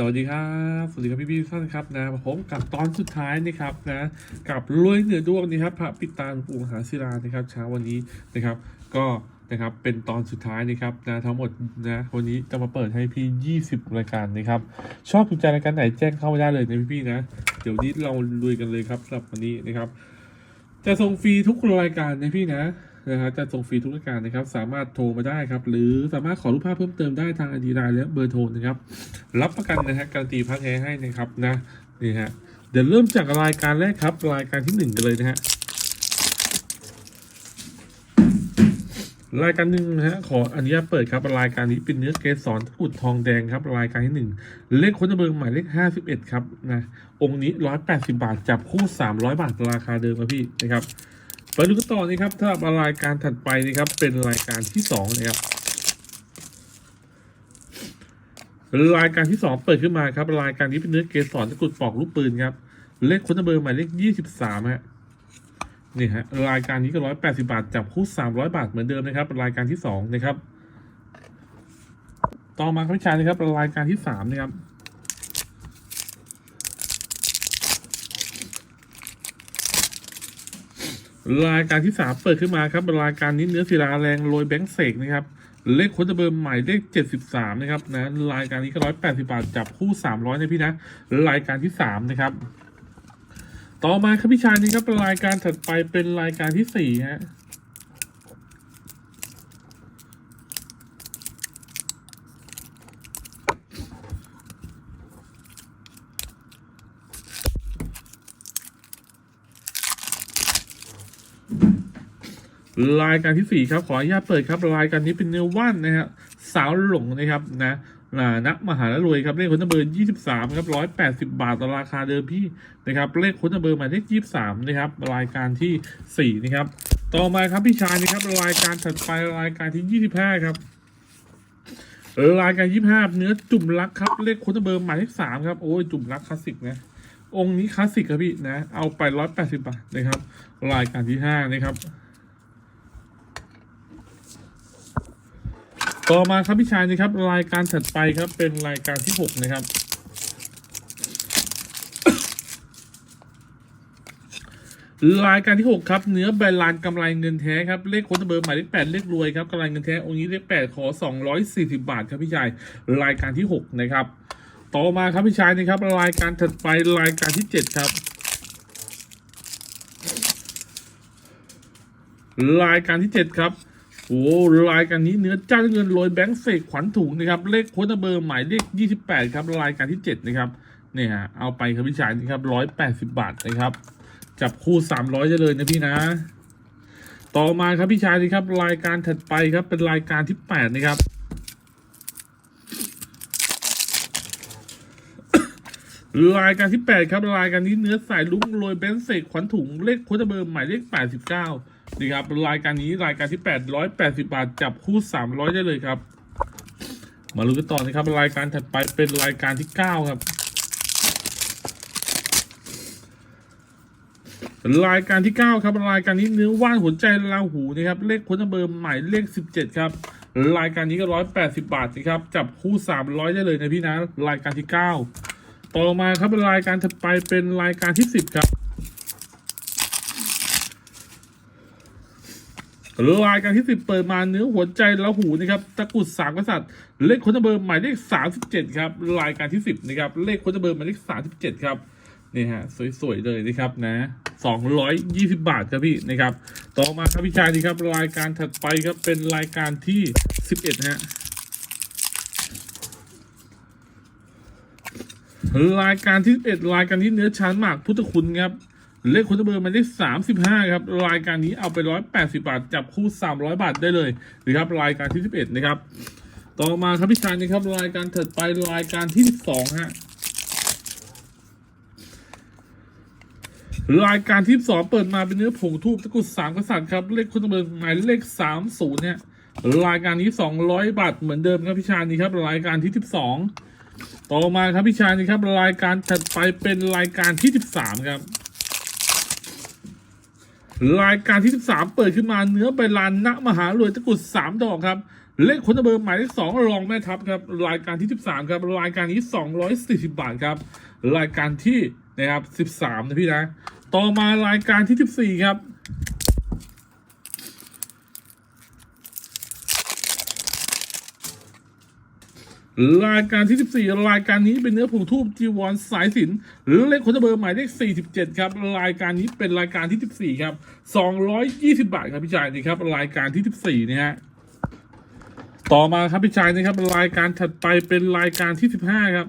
สวัสดีครับสวัสดีครับพี่พี่ๆท่านครับนะผมกับตอนสุดท้ายนะครับนะกับรวยเหนือดวงนะครับพระปิตาปูมหาศิลานะครับเช้าวันนี้นะครับ ก็นะครับเป็นตอนสุดท้ายนะครับนะทั้งหมดนะวันนี้จะมาเปิดให้พี่ 20 รายการนะครับชอบถูกใจรายการไหนแจ้งเข้ามาได้เลยนะพี่พี่ๆนะเดี๋ยวนี้เราลุยกันเลยครับสำหรับวันนี้นะครับ จะส่งฟรีทุกรายการนะพี่นะ นะฮะจะส่งฟรีทุกรายการนะครับ สามารถโทรมาได้ครับ หรือสามารถขอรูปภาพเพิ่มเติมได้ทางอดีไลน์และเบอร์โทรนะครับ รับประกันนะฮะการันตีพักแท้ให้นะครับนะนี่ฮะเดี๋ยวเริ่มจากรายการแรกครับ รายการที่หนึ่งกันเลยนะฮะรายการหนึ่งนะฮะขออนุญาตเปิดครับรายการนี้เป็นเนื้อเกสรตะกุดทองแดงครับ รายการที่หนึ่งเลขคนเบอร์หมายเลขห้าสิบเอ็ดครับนะองค์นี้ร้อยแปดสิบาท จับคู่สามร้อยบาทราคาเดิมครับพี่นะครับ ไปดูกันต่อนะครับถ้าบรายการถัดไปนะครับเป็นรายการที่สองนะครับรายการที่สองเปิดขึ้นมาครับ รายการนี้เป็นเนื้อเกสรตะกุดปอกลูกปืนครับ เลขคนเบอร์หมายเลขยี่สิบสามฮะนี่ฮะรายการนี้ก็ร้อยแปดสิบาทจับคู่สามร้อยบาทเหมือนเดิมนะครับ รายการที่สองนะครับ ต่อมาครับพี่ชายนะครับ รายการที่สามนะครับ รายการที่สามเปิดขึ้นมาครับรายการนี้เนื้อศิลาแรงโรยแบงค์เสกนะครับเลขค้ดเบอร์ใหม่เลขเจ็ดสิบสามนะครับนะรายการนี้ก็ร้อยแปดสิบาทจับคู่สามร้อยนะพี่นะรายการที่สามนะครับ ต่อมาครับพี่ชายนี่ครับรายการถัดไปเป็นรายการที่สี่ฮะ รายการที่สี่ครับ ขออนุญาตเปิดครับรายการนี้เป็นเนื้อว่านนะฮะสาวหลงนะครับนะนักมหาละรวยครับเลขคนเบอร์ยี่สิบสามครับร้อยแปดสิบาทต่อราคาเดิมพี่นะครับเลขคนเบอร์หมายเลขยี่สิบามนะครับรายการที่สี่นะครับต่อมาครับพี่ชายนะครับรายการถัดไปรายการที่ยี่สิบห้าครับรายการยี่ห้าเนื้อจุ่มรักครับเลขคนเบอร์หมายเลขสามครับโอ้ยจุ่มรักคลาสสิกนะ องค์นี้คลาสสิกครับพี่นะ เอาไปร้อยแปดสิบาทนะครับ รายการที่ห้านะครับ ต่อมาครับพี่ชายนะครับ รายการถัดไปครับ เป็นรายการที่หกนะครับ รายการที่หกครับ เนื้อแบรนด์กำไรเงินแท้ครับ เลขโค้ดเบอร์หมายเลขแปดเลขรวยครับกำไรเงินแท้องค์นี้เลขแปดขอสองร้อยสี่สิบาทครับพี่ชาย รายการที่หกนะครับ ต่อมาครับพี่ชายนะครับรายการถัดไปรายการที่เจ็ดครับ รายการที่เจ็ดครับโอ้รายการนี้เนื้อจ้าเงินโรยแบงค์เสกขวัญถุงนะครับ เลขโค้ดเบอร์หมายเลขยี่สิบแปดครับ รายการที่เจ็ดนะครับเนี่ยฮะเอาไปครับพี่ชายนะครับร้อยแปดสิบาทนะครับ จับคู่สามร้อยจะเลยนะพี่นะ ต่อมาครับพี่ชายนะครับรายการถัดไปครับเป็นรายการที่แปดนะครับ รายการที่แปดครับรายการนี้เนื้อสายลุ้งโรยเบนเสกขวัญถุงเลขโค้ดเบอร์หมายเลขแปดสิบเก้านี่ครับรายการนี้รายการที่แปดร้อยแปดสิบาท จับคู่สามร้อยได้เลยครับ มาลุ้นกันต่อนะครับรายการถัดไปเป็นรายการที่เก้าครับรายการที่เก้าครับรายการนี้เนื้อว่านหัวใจราหูนะครับเลขค้ดเบอร์หมายเลขสิบเจ็ดครับ รายการนี้ก็ร้อยแปดสิบาทนะครับจับคู่สามร้อยได้เลยนะพี่นะรายการที่เก้า ต่อมาครับรายการถัดไปเป็นรายการที่สิบครับ รายการที่สิบเปิดมาเนื้อหัวใจแล้วหูนะครับตะกุดสามกษัตริย์เลขคนเบอร์หมายเลขสามสิบเจ็ดครับรายการที่สิบนะครับเลขคนเบอร์หมายเลขสามสิบเจ็ดครับนี่ฮะสวยๆเลยนะครับนะสองร้อยยี่สิบบาทครับพี่นะครับ ต่อมาครับพี่ชายนี่ครับรายการถัดไปครับเป็นรายการที่สิบเอ็ดฮะ รายการที่เอ็ดรายการที่เนื้อชั้นหมากพุทธคุณครับเลขคุณเบอร์หมายเลขสามสิบห้าครับ รายการนี้เอาไปร้อยแปดสิบาท จับคู่สามร้อยบาทได้เลยนะครับรายการที่สิบเอ็ดนะครับ ต่อมาครับพี่ชายนะครับ รายการถัดไปรายการที่สิบสองฮะรายการที่สองเปิดมาเป็นเนื้อผงทูบตะกุดสามกษัตริย์ครับเลขคุณเบอร์หมายเลขสามศูนย์เนี่ยรายการนี้สองร้อยบาทเหมือนเดิมครับพี่ชายนี่ครับ รายการที่สิบสอง ต่อมาครับพี่ชายนี่ครับ รายการถัดไปเป็นรายการที่สิบสามครับ รายการที่สิบสามเปิดขึ้นมาเนื้อใบลานณมหารวยตะกุดสามดอกครับ เลขคนเบอร์หมายเลขสองรองแม่ทัพครับ รายการที่สิบสามครับ รายการนี้สองร้อยสี่สิบบาทครับ รายการที่นะครับสิบสามนะพี่นะ ต่อมารายการที่สิบสี่ครับ รายการที่ 14 รายการนี้เป็นเนื้อผงทูบจีวรสายสิญจนเลขคนเบอร์หมายเลข 47 ครับ รายการนี้เป็นรายการที่ 14 ครับ 220 บาทครับพี่ชายนี่ครับ รายการที่ 14นะฮะต่อมาครับพี่ชายนะครับ รายการถัดไปเป็นรายการที่ 15 ครับ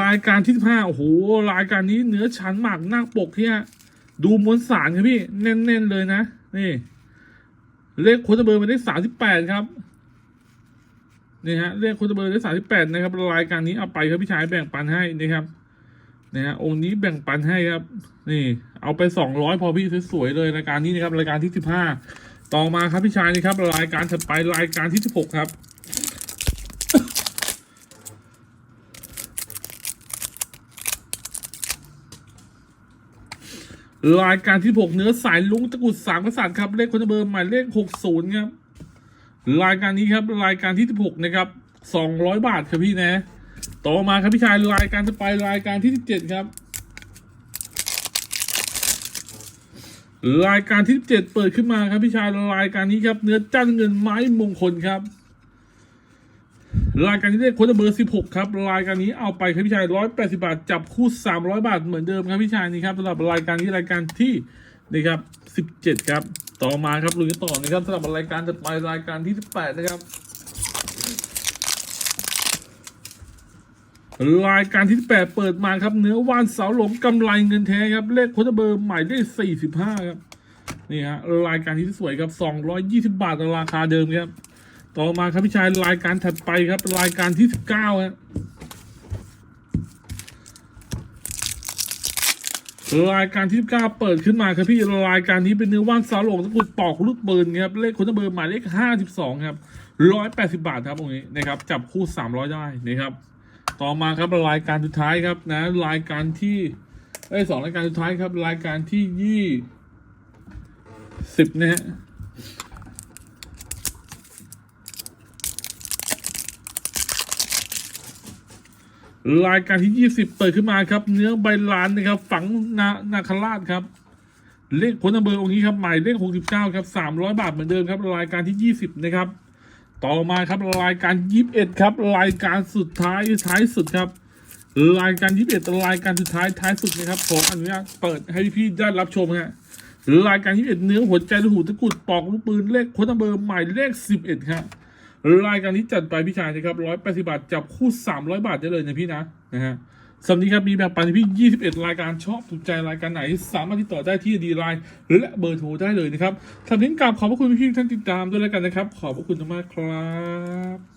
รายการที่15โอ้โหรายการนี้เนื้อชั้นหมากหน้าปกที่ฮะ ดูมวลสารครับพี่แน่นๆเลยนะ นี่ เลขโคนเบอร์มาได้สามสิบแปดครับนี่ฮะเลขโคนเบอร์ได้สามสิบแปดนะครับรายการนี้เอาไปครับพี่ชายแบ่งปันให้นะครับนะฮะองค์นี้แบ่งปันให้ครับ นี่ เอาไปสองร้อยพอพี่สวยๆเลยรายการนี้นะครับรายการที่สิบห้าต่อมาครับพี่ชายนี่ครับรายการถัดไปรายการที่สิบหกครับ รายการที่หกเนื้อสายลุงตะกุดสามกษัตริย์ครับ เลขคนเบอร์หมายเลขหกศูนย์ครับ รายการนี้ครับ รายการที่สิบหกนะครับสองร้อยบาทครับพี่นะ ต่อมาครับพี่ชายรายการจะไปรายการที่สิบเจ็ดครับ รายการที่สิบเจ็ดเปิดขึ้นมาครับพี่ชายรายการนี้ครับ เนื้อจันเงินไม้มงคลครับ รายการที่เลขโค้ดเบอร์16ครับ รายการนี้เอาไปครับพี่ชาย180บาท จับคู่300บาทเหมือนเดิมครับพี่ชายนี่ครับสำหรับรายการนี้รายการที่นี่ครับ17ครับ ต่อมาครับลุยต่อนะครับสำหรับรายการถัดไปรายการที่18นะครับรายการที่8เปิดมาครับ เนื้อว่านเสาหลงกำไรเงินแท้ครับ เลขโค้ดเบอร์หมายเลข45ครับ นี่ฮะรายการที่สวยครับ220บาทราคาเดิมครับ ต่อมาครับพี่ชายรายการถัดไปครับ รายการที่สิบเก้าครับรายการที่สิบเก้าเปิดขึ้นมาครับพี่รายการนี้เป็นเนื้อว่านสาวหลงตะกุดปอกลูกปืนครับเลขคนเบอร์หมายเลขห้าสิบสองครับร้อยแปดสิบาทครับตรงนี้นะครับจับคู่สามร้อยได้นะครับ ต่อมาครับรายการสุดท้ายครับนะรายการที่ไอ้สองรายการสุดท้ายครับ รายการที่ยี่สิบนะฮะ รายการที่ 20 เปิดขึ้นมาครับ เนื้อใบลานนะครับ ฝังนานาคราชครับ เลขผลเบอร์องค์นี้ครับ หมายเลข 69 ครับ 300 บาทเหมือนเดิมครับ รายการที่ 20 นะครับ ต่อมาครับรายการ 21 ครับ รายการสุดท้ายท้ายสุดครับ รายการ 21 รายการสุดท้ายท้ายสุดนะครับขออนุญาตเปิดให้พี่ๆได้รับชมฮะรายการ 21 เนื้อหัวใจลูกหูตะกุดปอกลูกปืนเลขผลเบอร์หมายเลข 11 ครับ รายการนี้จัดไปพี่ชายนะครับร้อยแปดสิบาทจับคู่สามร้อยบาทได้เลยนะพี่นะนะฮะสำหรับนี้ครับมีแบบปันพี่ยี่สิบเอ็ดรายการชอบถูกใจรายการไหน สามารถติดต่อได้ที่ดีไลน์และเบอร์โทรได้เลยนะครับสำหรับนี้กราบขอบพระคุณพี่ท่านติดตามด้วยแล้วกันนะครับ ขอบพระคุณมากครับ